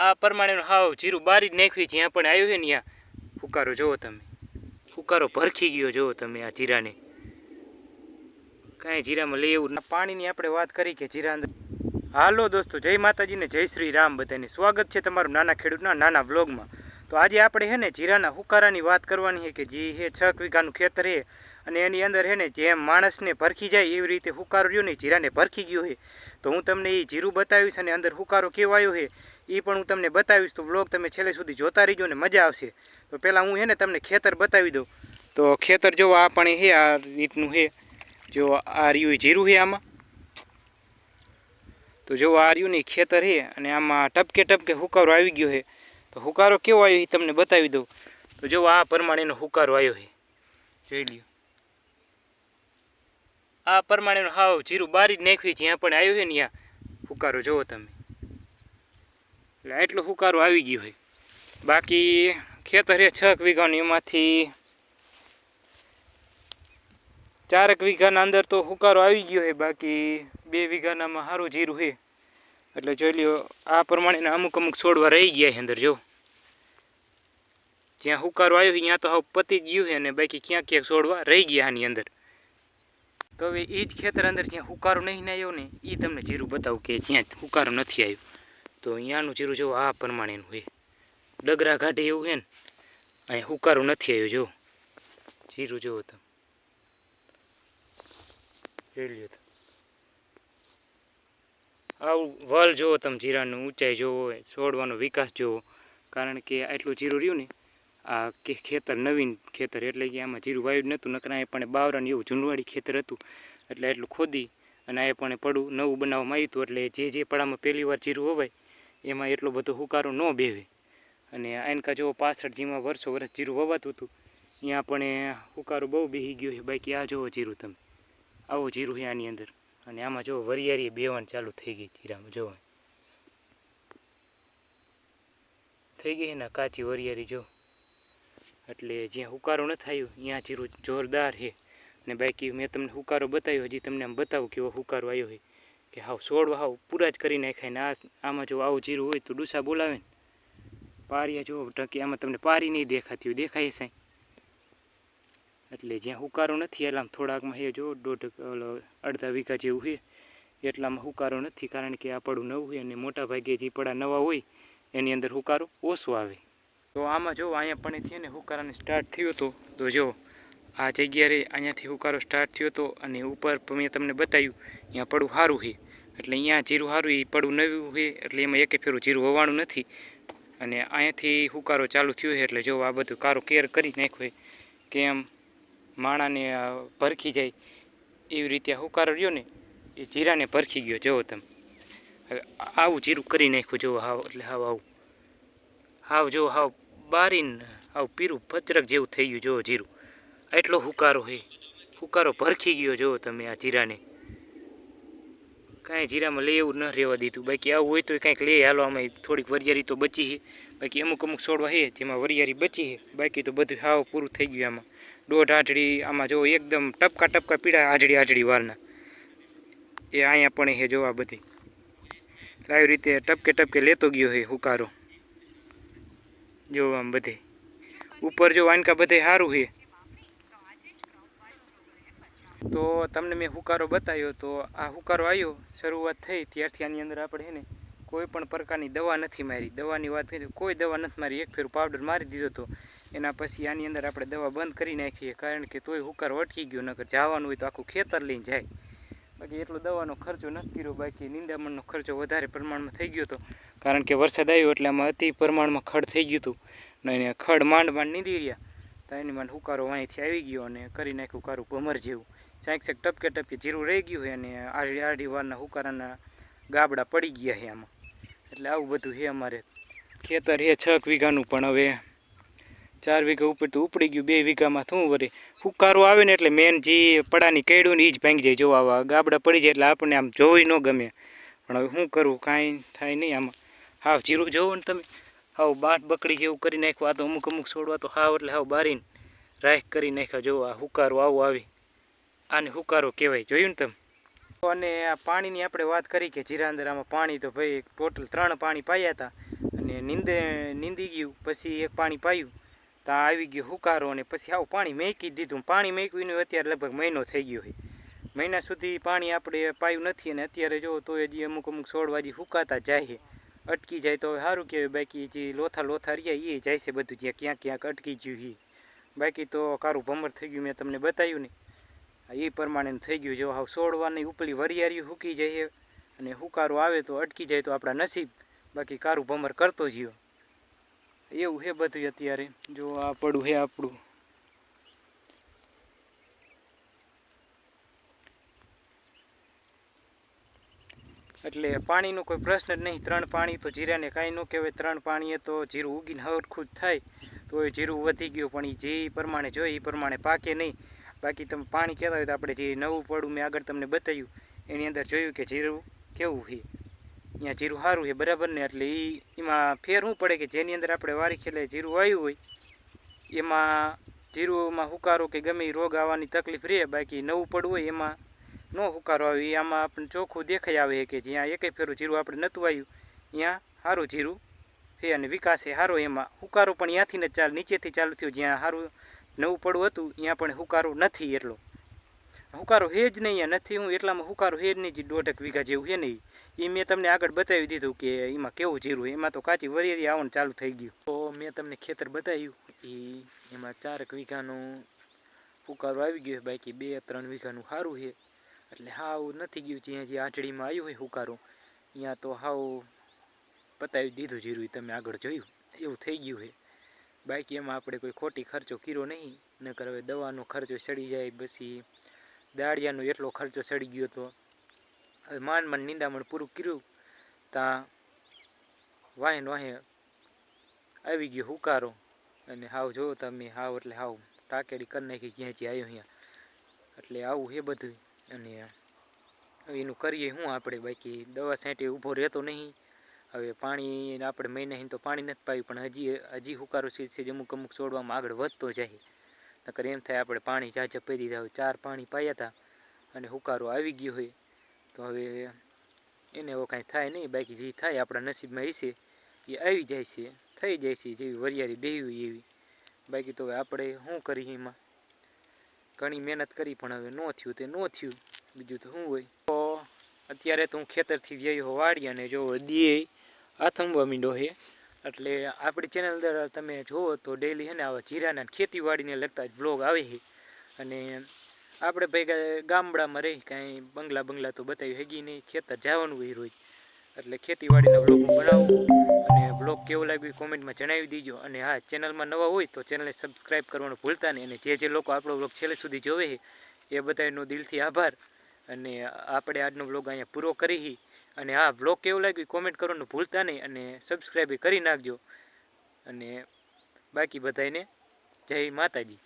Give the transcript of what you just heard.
આ પ્રમાણેનું હાવ જીરું બારી જ નાખ્યું જ્યાં પણ આવ્યું છે ને ત્યાં. ફુકારો જુઓ તમે. હુકારો ભરખી ગયો, જુઓ તમે આ જીરાને. કાંઈ જીરામાં લઈ એવું પાણીની આપણે વાત કરી કે જીરા અંદર. હાલો દોસ્તો, જય માતાજીને જય શ્રી રામ બધાને. સ્વાગત છે તમારું નાના ખેડૂતના નાના વ્લોગમાં. તો આજે આપણે હે ને જીરાના હુકારાની વાત કરવાની છે કે જે હે છ વીઘાનું ખેતર હે અને એની અંદર હે ને જેમ માણસને ભરખી જાય એવી રીતે હુકારો રહ્યો ને જીરાને ભરખી ગયો છે. તો હું તમને એ જીરું બતાવીશ અને અંદર હુકારો કેવો આવ્યો છે. એ પણ હું તમને બતાવીશ. તો વ્લોગ તમે છેલ્લે સુધી જોતા રહીજો ને મજા આવશે. તો પહેલાં હું હે ને તમને ખેતર બતાવી દઉં. તો ખેતર જો આ પણ હે, આ રીતનું હે. જો આ રહ્યું જીરું છે આમાં. તો જો આ રહ્યું ખેતર છે અને આમાં ટપકે ટપકે હુકારો આવી ગયો છે તો હુકારો કેવો આવ્યો એ તમને બતાવી દઉં. તો જો આ પ્રમાણેનો હુકારો આવ્યો છે જોઈ લ્યો. આ પ્રમાણેનો હાવ જીરું બારી જ નાખ્યું જ્યાં પણ આવ્યું છે ને ત્યાં. હુકારો જુઓ તમે. એટલે આટલો હુકારો આવી ગયો હોય. બાકી ખેતર છે છ વીઘાનું, એમાંથી ચારક વીઘાના અંદર તો હુકારો આવી ગયો હોય, બાકી બે વીઘાનામાં સારું જીરું છે એટલે જોઈ લ્યો, આ પ્રમાણેના અમુક અમુક છોડવા રહી ગયા છે અંદર, જો. જ્યાં હુકારો આવ્યો ત્યાં તો હવે પતી ગયું છે અને બાકી ક્યાં ક્યાંક છોડવા રહી ગયા આની અંદર. તો હવે એ જ ખેતર અંદર જ્યાં હુકારો નહીં આવ્યો ને એ તમને જીરું બતાવું કે જ્યાં હુકારો નથી આવ્યો. તો અહીંયાનું જીરું જો આ પ્રમાણેનું હોય. ડગરા ઘાટે એવું છે ને, અહીંયા હુકારું નથી આવ્યું, જો. જીરું જુઓ જોઈ લ્યો તો આવું વલ જુઓ તમે, જીરાનું ઊંચાઈ જોવો, છોડવાનો વિકાસ જોવો કારણ કે આટલું જીરું રહ્યું ને, આ કે ખેતર નવીન ખેતર, એટલે કે આમાં જીરું વાયુ નહોતું, નકરા એ પણ બાવરાનું એવું જૂનવાડી ખેતર હતું. એટલે એટલું ખોદી અને આ પણ પડું નવું બનાવવામાં આવ્યું હતું. એટલે જે જે પડામાં પહેલી વાર જીરું હોવાય એમાં એટલો બધો હુકારો ન બેવે અને આનકા જો પાછળ જીમાં વર્ષો વર્ષ જીરું વવાતું હતું, ત્યાં પણ હુકારો બહુ બેહી ગયો છે. બાકી આ જુઓ જીરું તમે. આવું જીરું છે આની અંદર. અને આમાં જો વરિયાળી બેવાનું ચાલુ થઈ ગઈ જીરામાં જો થઈ ગઈ ને કાચી વરિયારી જો. એટલે જ્યાં હુકારો ન થયો ત્યાં જીરું જોરદાર છે. ને બાકી મેં તમને હુકારો બતાવ્યો, હજી તમને આમ બતાવું કેવો હુકારો આવ્યો છે. કે હાવ છોડવા હાવ પૂરા જ કરી નાખાય ને આ આમાં જો આવું જીરું હોય તો ડૂસા બોલાવે ને. પારિયા જો ટકી આમાં તમને પારી નહીં દેખાતી હોય, દેખાય સાંઈ. એટલે જ્યાં હુકારો નથી એટલે આમ થોડાકમાં એ જો દોઢ અડધા વીઘા જેવું છે એટલામાં હુકારો નથી, કારણ કે આ પડું નવું હોય અને મોટા ભાગે જે પડા નવા હોય, એની અંદર હુકારો ઓછો આવે. તો આમાં જો અહીંયા પણ છે ને, હુકારાને સ્ટાર્ટ થયો હતો તો જો આ જગ્યાએ અહીંયાથી હુકારો સ્ટાર્ટ થયો હતો અને ઉપર મેં તમને બતાવ્યું, અહીંયા પડું સારું છે એટલે અહીંયા જીરું સારું એ પડું નવું છે એટલે એમાં એકે ફેરું જીરું હોવાનું નથી. અને અહીંયાથી હુકારો ચાલુ થયો છે એટલે જો આ બધું કારો કેર કરી નાખ્યો કે એમ માણાને ભરખી જાય, એવી રીતે હુકારો રહ્યો ને, એ જીરાને ભરખી ગયો. જુઓ તમે. હવે આવું જીરું કરી નાખ્યું જુઓ હાવ, એટલે હાવ આવું. હાવ જો હાવ બારીને આવું પીરું ભચરક જેવું થઈ ગયું જુઓ જીરું. એટલો હુકારો છે હુકારો ભરખી ગયો જુઓ તમે આ જીરાને. કાંઈ જીરામાં લઈ એવું ન રહેવા દીધું. બાકી આવું હોય તો કાંઈક લઈ હાલો આમાં થોડીક વરિયારી તો બચી છે. બાકી અમુક અમુક છોડવા છે જેમાં વરિયાળી બચી છે. બાકી તો બધું હાવ પૂરું થઈ ગયું આમાં. દોઢ આંચડી આમાં જો એકદમ ટપકા ટપકા પીડા આંચડી આંચડી વારના. એ અહીંયા પણ છે જોવા બધી. આવી રીતે ટપકે ટપકે લેતો ગયો છે હુકારો. જો આમ બધે. ઉપર જો વાનકા બધે સારું છે. તો તમને મેં હુકારો બતાવ્યો તો આ હુકારો આવ્યો, શરૂઆત થઈ ત્યારથી આની અંદર આપણે છે ને કોઈ પણ પ્રકારની દવા નથી મારી. દવાની વાત કરી કોઈ દવા નથી મારી. એક ફેર પાવડર મારી દીધો હતો એના પછી આની અંદર આપણે દવા બંધ કરી નાખીએ. કારણ કે તોય હુકારો અટકી ગયો, નકર જવાનું હોય તો આખું ખેતર લઈને જાય. બાકી એટલો દવાનો ખર્ચો નથી કર્યો, બાકી નિંદામણનો ખર્ચો વધારે પ્રમાણમાં થઈ ગયો હતો કારણ કે વરસાદ આવ્યો એટલે આમાં અતિ પ્રમાણમાં ખડ થઈ ગયું હતું. ને ખડ માંડ માંડ નીંદી રહ્યા. તો એની માંડ હુકારો અહીંથી આવી ગયો અને કરી નાખ્યું કારું ભમર જેવું. ચાંક ચાંક ટપકે ટપકે જીરું રહી ગયું છે અને આડી આડી વારના હુકારાના ગાબડા પડી ગયા છે આમાં. એટલે આવું બધું છે અમારે. ખેતર છે છ વીઘાનું, પણ હવે ચાર વીઘા ઉપર તો ઉપડી ગયું, બે વીઘામાં શું વરી? હુકારો આવે ને એટલે મેન જે પડાની કેડું ને એ જ ભાંગી જાય. જોવા ગાબડા પડી જાય એટલે આપણને આમ જોઈ ન ગમે. પણ હવે શું કરવું? કાંઈ થાય નહીં આમાં. હાવ જીરું જોવો ને તમે. હાવ બાટ બકડી જેવું કરી નાખ્યું. આ તો અમુક અમુક છોડવા તો હાવ એટલે હાવ બારીને રાખ કરી નાખ્યા. જોવા હુકારો આવું આવી. આને હુકારો કહેવાય. જોયું ને તમે? અને આ પાણીની આપણે વાત કરી કે જીરા અંદર આમાં પાણી તો ભાઈ ટોટલ ત્રણ પાણી પાયા હતા. અને નીંદે, નીંદી ગયું, પછી એક પાણી પાયું. તો આવી ગયું હુકારો અને પછી આવું પાણી મેંકી દીધું. પાણી મેકવીને અત્યારે લગભગ મહિનો થઈ ગયો હોય મહિના સુધી પાણી આપણે પાયું નથી અને અત્યારે જો તો હજી અમુક અમુક છોડવા હજી હુકાતા જાય અટકી જાય તો સારું કહેવાય. બાકી જે લોથા લોથા રહ્યા એ જાય છે બધું. જ્યાં ક્યાંક ક્યાંક અટકી ગયું એ બાકી તો કારું ભમર થઈ ગયું, મેં તમને બતાવ્યું ને. એ પ્રમાણે થઈ ગયું. જો હાવ સોડવાની ઉપલી વરિયારી હૂકી જાય અને હુકારો આવે તો અટકી જાય તો આપણા નસીબ. બાકી કારું ભમર કરતો જયો એવું છે બધું અત્યારે. જો આ પડું છે આપણું. એટલે પાણીનો કોઈ પ્રશ્ન જ નહીં. ત્રણ પાણી તો જીરાને કાંઈ ન કહેવાય. ત્રણ પાણીએ તો જીરું ઉગીને હરખું જ થાય. તો એ જીરું વધી ગયું, પણ એ જે પ્રમાણે જોઈએ એ પ્રમાણે પાકે નહીં. બાકી તમે પાણી કહેતા હોય તો આપણે જે નવું પડું મેં આગળ તમને બતાવ્યું, એની અંદર જોયું કે જીરું કેવું છે? અહીંયા જીરું સારું છે, બરાબર ને? એટલે એ એમાં ફેર શું પડે કે જેની અંદર આપણે વારી ખેલે જીરું આવ્યું હોય, એમાં જીરુંમાં હુકારો કે ગમે રોગ આવવાની તકલીફ રહે, બાકી નવું પડવું હોય એમાં ન હુકારો આવે. આમાં આપણને ચોખ્ખું દેખાઈ આવે કે જ્યાં એકે ફેરું જીરું આપણે નહોતું આવ્યું ત્યાં સારું જીરું છે અને વિકાસ એ સારો એમાં. હુકારો પણ ત્યાંથી ને ચાલ, નીચેથી ચાલુ થયું જ્યાં સારું નવું પડવું હતું ત્યાં પણ હુકારો નથી એટલો. હુકારો હે જ નહીં અહીંયા નથી હું, એટલામાં હુકારો હે જ નહીં, જે દોઢક વીઘા જેવું છે નહીં એ મેં તમને આગળ બતાવી દીધું કે એમાં કેવું જીરું. એમાં તો કાચી વરિયારી આવવાનું ચાલુ થઈ ગયું. તો મેં તમને ખેતર બતાવ્યું એ એમાં ચારક વીઘાનું હુકારો આવી ગયો બાકી બે, ત્રણ વીઘાનું સારું છે એટલે હાવ નથી ગયું જ્યાં જે આંટડીમાં આવ્યું હોય હુકારો. ત્યાં તો હાવ પતાવી દીધું જીરું તમે આગળ જોયું, એવું થઈ ગયું છે બાકી એમાં આપણે કોઈ ખોટી ખર્ચો કર્યો નહીં, નકર હવે દવાનો ખર્ચો સડી જાય પછી દાળિયાનો એટલો ખર્ચો સડી ગયો તો. હવે માંડ માંડ નિંદામણ પૂરું કર્યું ત્યાં વાહે વાહે આવી ગયો હુકારો. અને હાવ જો તમે હાવ એટલે હાવ ટાકેડી કરી નાખી ક્યાંથી આવ્યો અહીંયા એટલે આવું છે બધું અને એનું કરીએ શું આપણે, બાકી દવા છાંટી ઊભો રહેતો નહીં. હવે પાણી આપણે મહિને તો પાણી નથી પાયું, પણ હજી હજી હુકારો છે અમુક અમુક છોડવામાં આગળ વધતો જાય. નકર એમ થાય આપણે પાણી જાજે પી દીધા હોય ચાર પાણી પાયા હતા અને હુકારો આવી ગયો હોય, તો હવે એને એવો કાંઈ થાય નહીં, બાકી જે થાય આપણા નસીબમાં હશે એ આવી જાય છે, થઈ જાય છે, જેવી વરિયાળી હોય એવી. બાકી તો હવે આપણે શું કરીએ એમાં? ઘણી મહેનત કરી, પણ હવે ન થયું તે ન થયું. બીજું તો શું હોય? તો અત્યારે તો હું ખેતરથી વ્યય વાળી અને જો દીએ આથમવા મીંડો છે એટલે આપણી ચેનલ દ્વારા તમે જુઓ તો ડેલી છે ને આવા જીરાના ખેતીવાડીને લગતા જ બ્લોગ આવે છે અને આપણે ભાઈ ગામડામાં રહી કાંઈ બંગલા બંગલા તો બતાવી હગી નહીં, ખેતર જવાનું હોય રોજ. એટલે ખેતીવાડીના બ્લોગ બનાવું અને બ્લોગ કેવો લાગ્યો કોમેન્ટમાં જણાવી દીજો. અને હા ચેનલમાં નવા હોય તો ચેનલને સબસ્ક્રાઈબ કરવાનું ભૂલતા નહીં. અને જે જે લોકો આપણો બ્લોગ છેલ્લે સુધી જોવે છે એ બધાનો દિલથી આભાર. અને આપણે આજનો બ્લોગ અહીંયા પૂરો કરી અને હા બ્લોગ કેવું લાગ્યું કોમેન્ટ કરવાનું ભૂલતા નહીં અને સબસ્ક્રાઈબ કરી નાખજો. અને બાકી બધાને જય માતાજી.